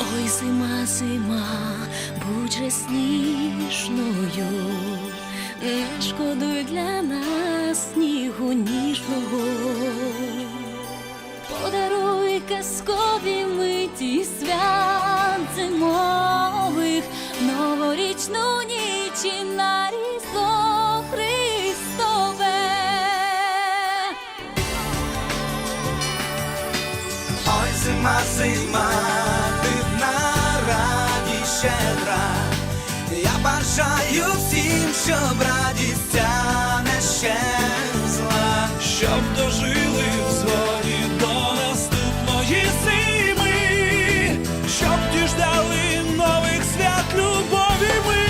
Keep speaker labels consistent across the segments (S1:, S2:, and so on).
S1: Ой, зима, зима, будь же сніжною, не шкодуй для нас снігу ніжного. Подаруй казкові миті свят зимових, новорічну ніч і на різдво Христове.
S2: Ой, зима, зима, радість щедра. Я бажаю всім, щоб радість ця не щезла.
S3: щоб дожили в згоді до наступної зими, щоб діждали нових свят любові ми.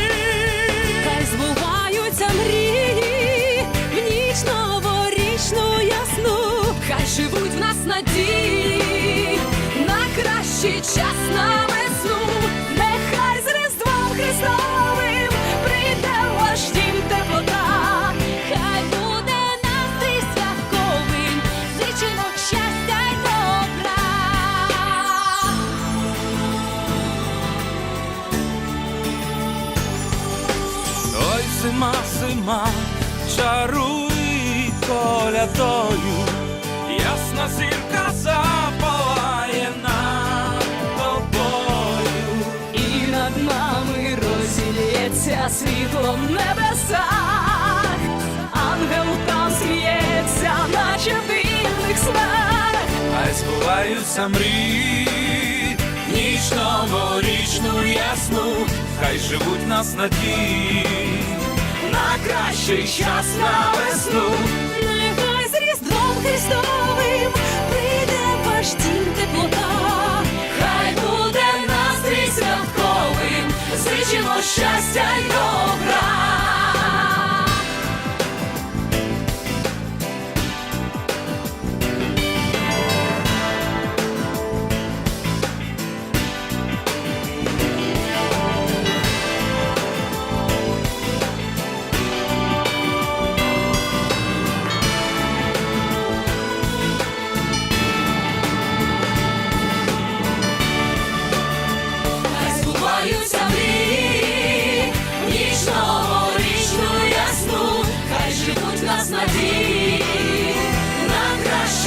S1: Хай збуваються мрії в ніч новорічну ясну, хай живуть в нас надії на
S3: зима, зима, чаруй колядою, ясна зірка запалає над тобою.
S1: І над нами розілється світло в небесах, ангел там сміється, наче в вільних снах.
S3: Хай збуваються мрії, ніч новорічну ясну, хай живуть нас надії, на кращий час на весну.
S1: Нехай з Різдвом Христовим прийде ваш дім теплота, хай буде настрій святковим, зичимо щастя й добра.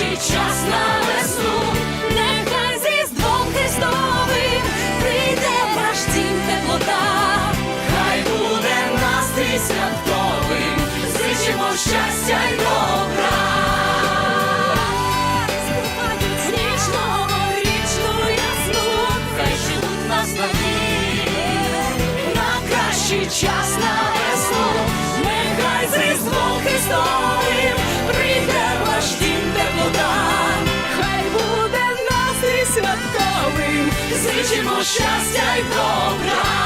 S1: На час на весну, нехай з Різдвом Христовим прийде ваш дім теплота, хай буде настрій святковим, зичимо щастя й добра. В ніч новорічну ясну, хай живуть нас надії, на кращий час на весну, нехай з Різдвом Христовим щастя й добра.